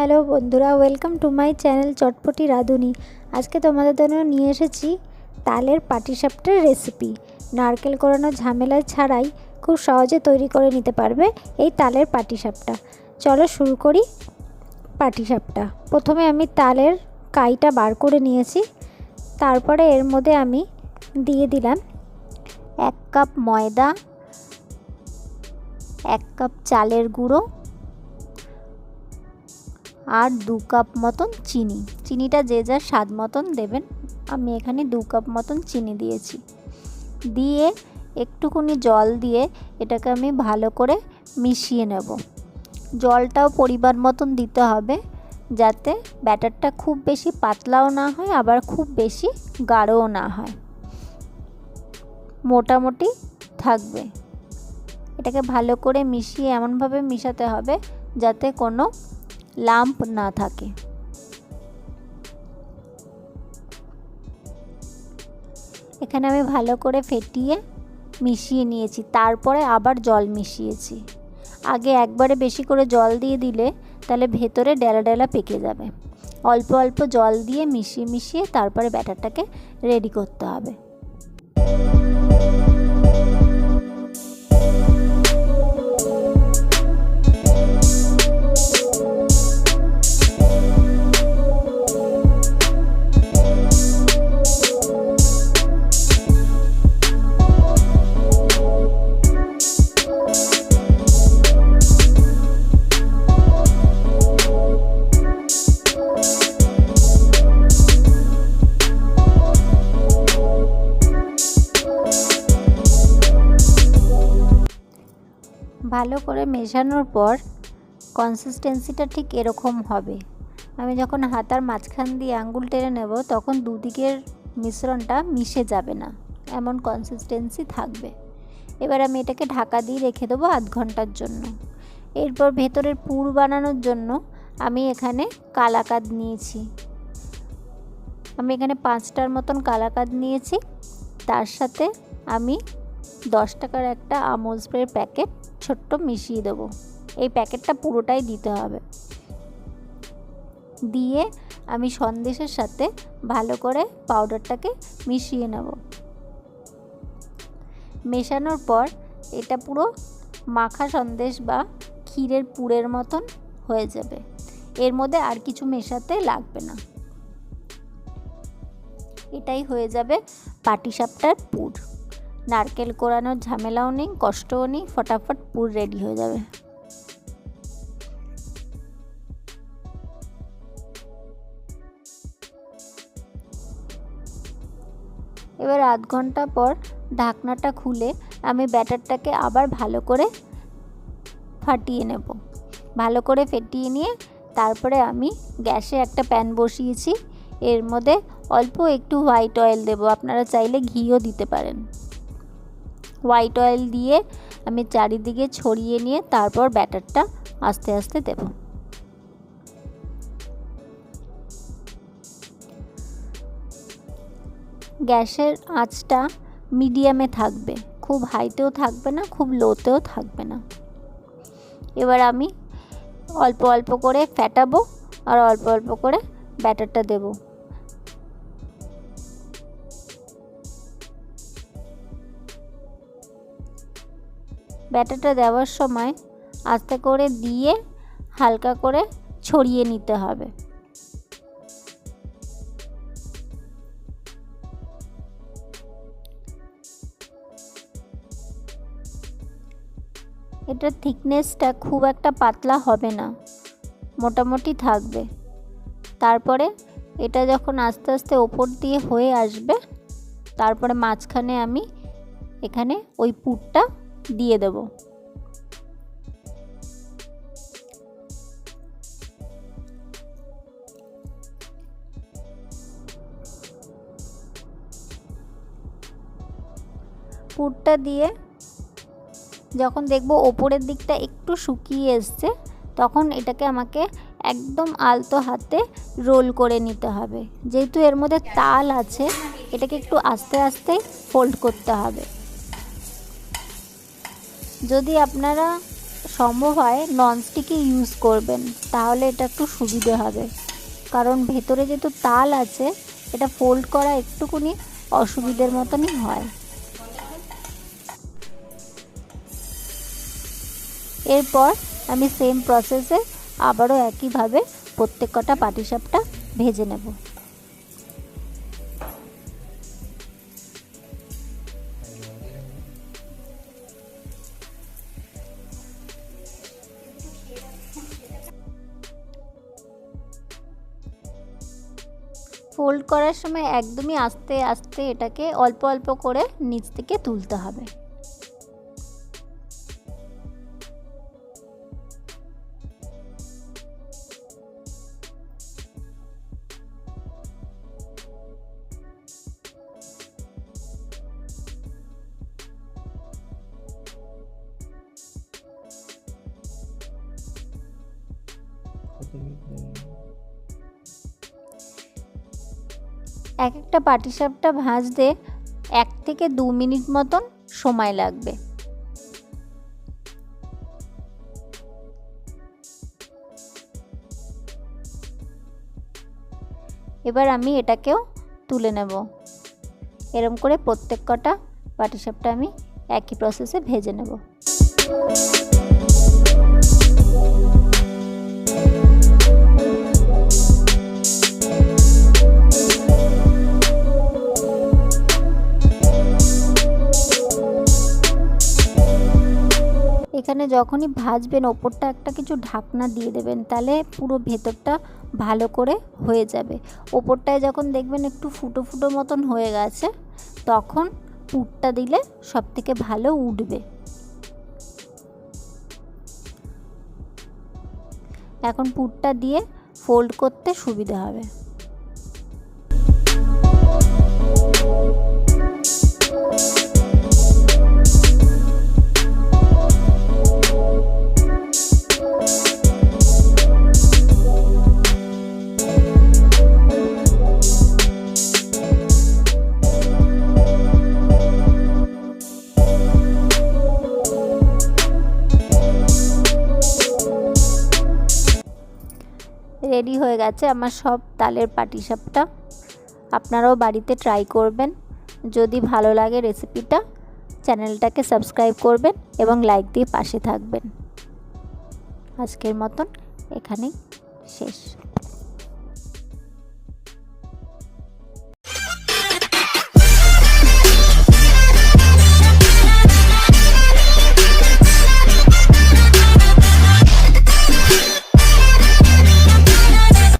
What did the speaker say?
Hello বন্ধুরা, welcome to my channel Chotpoti Radhuni. আজকে তোমাদের জন্য নিয়ে এসেছি তালের পাটিসাপটার রেসিপি নারকেল কোরানো ঝামেলা ছাড়াই খুব সহজে তৈরি করে নিতে পারবে এই তালের পাটিসাপটা। চলো শুরু করি পাটিসাপটা। প্রথমে আমি তালের কাইটা বার করে নিয়েছি। তারপরে এর মধ্যে আমি দিয়ে দিলাম এক কাপ ময়দা, এক কাপ চালের গুঁড়ো আর দু কাপ মতন চিনি। চিনিটা যে যার স্বাদ মতন দেবেন। আমি এখানে দু কাপ মতন চিনি দিয়েছি। দিয়ে একটুকুনি জল দিয়ে এটাকে আমি ভালো করে মিশিয়ে নেব। জলটাও পরিমাণ মতন দিতে হবে যাতে ব্যাটারটা খুব বেশি পাতলাও না হয়, আবার খুব বেশি গাঢ়ও না হয়। মোটামুটি থাকবে। এটাকে ভালো করে মিশিয়ে এমনভাবে মিশাতে হবে যাতে কোনো লাম্প না থাকে। এখানে আমি ভালো করে ফেটিয়ে মিশিয়ে নিয়েছি, তারপরে আবার জল মিশিয়েছি। আগে একবারে বেশি করে জল দিয়ে দিলে তাহলে ভেতরে ডেলা ডেলা পেকে যাবে। অল্প অল্প জল দিয়ে মিশিয়ে মিশিয়ে তারপরে ব্যাটারটাকে রেডি করতে হবে। ভালো করে মেশানোর পর কনসিস্টেন্সিটা ঠিক এরকম হবে। আমি যখন হাতার মাঝখান দিয়ে আঙ্গুল টেনে নেব, তখন দুদিকের মিশ্রণটা মিশে যাবে না। এমন কনসিস্টেন্সি থাকবে। এবার আমি এটাকে ঢাকা দিয়ে রেখে দেবো আধ ঘণ্টার জন্য। এরপর ভেতরের পুর বানানোর জন্য আমি এখানে কালাকাদ নিয়েছি। আমি এখানে পাঁচটার মতন কালাকাদ নিয়েছি। তার সাথে আমি দশ টাকার একটা আমুল স্প্রের প্যাকেট ছোট্ট মিশিয়ে দেবো। এই প্যাকেটটা পুরোটাই দিতে হবে। দিয়ে আমি সন্দেশের সাথে ভালো করে পাউডারটাকে মিশিয়ে নেব। মেশানোর পর এটা পুরো মাখা সন্দেশ বা ক্ষীরের পুরের মতন হয়ে যাবে। এর মধ্যে আর কিছু মেশাতে লাগবে না। এটাই হয়ে যাবে পাটিসাপটার পুর। নারকেল কোরানোর ঝামেলাও নেই, কষ্টও নেই, ফটাফট পুর রেডি হয়ে যাবে। এবার আধ ঘণ্টা পর ঢাকনাটা খুলে আমি ব্যাটারটাকে আবার ভালো করে ফাটিয়ে নেব। ভালো করে ফেটিয়ে নিয়ে তারপরে আমি গ্যাসে একটা প্যান বসিয়েছি। এর মধ্যে অল্প একটু হোয়াইট অয়েল দেবো, আপনারা চাইলে ঘিও দিতে পারেন। হোয়াইট অয়েল দিয়ে আমি চারিদিকে ছড়িয়ে নিয়ে তারপর ব্যাটারটা আস্তে আস্তে দেব। গ্যাসের আঁচটা মিডিয়ামে থাকবে, খুব হাইতেও থাকবে না, খুব লোতেও থাকবে না। এবার আমি অল্প অল্প করে ফ্যাটাবো আর অল্প অল্প করে ব্যাটারটা দেবো। ব্যাটারটা দেওয়ার সময় আস্তে করে দিয়ে হালকা করে ছড়িয়ে নিতে হবে। এটার থিকনেসটা খুব একটা পাতলা হবে না, মোটামুটি থাকবে। তারপরে এটা যখন আস্তে আস্তে ওপর দিয়ে হয়ে আসবে, তারপরে মাঝখানে আমি এখানে ওই পুরটা দিয়ে দেব। পুরটা দিয়ে যখন দেখব ওপরের দিকটা একটু শুকিয়ে এসছে, তখন এটাকে আমাকে একদম আলতো হাতে রোল করে নিতে হবে। যেহেতু এর মধ্যে তাল আছে, এটাকে একটু আস্তে আস্তে ফোল্ড করতে হবে। যদি আপনারা সম্ভব হয় ননস্টিকই ইউজ করবেন, তাহলে এটা একটু সুবিধে হবে। কারণ ভেতরে যেহেতু তাল আছে, এটা ফোল্ড করা একটুকুনি অসুবিধের মতনই হয়। এরপর আমি সেম প্রসেসে আবারও একইভাবে প্রত্যেক কটা পাটিসাপটা ভেজে নেব। ফোল্ড করার সময় একদমই আস্তে আস্তে এটাকে অল্প অল্প করে নিচ থেকে তুলতে হবে। এক একটা পাটিসাপটা ভাজতে এক থেকে দু মিনিট মতন সময় লাগবে। এবার আমি এটাকেও তুলে নেব। এরম করে প্রত্যেক কটা পাটিসাপটা আমি একই প্রসেসে ভেজে নেব। এখানে যখনই ভাজবেন, ওপরটা একটা কিছু ঢাকনা দিয়ে দেবেন, তাহলে পুরো ভেতরটা ভালো করে হয়ে যাবে। ওপরটায় যখন দেখবেন একটু ফুটো ফুটো মতন হয়ে গেছে, তখন পুরটা দিলে সব থেকে ভালো উঠবে। এখন পুরটা দিয়ে ফোল্ড করতে সুবিধা হবে। গেছে আমার সব তালের পাটিসাপটা। আপনারাও বাড়িতে ট্রাই করবেন। যদি ভালো লাগে রেসিপিটা চ্যানেলটাকে সাবস্ক্রাইব করবেন এবং লাইক দিয়ে পাশে থাকবেন। আজকের মতন এখানেই শেষ।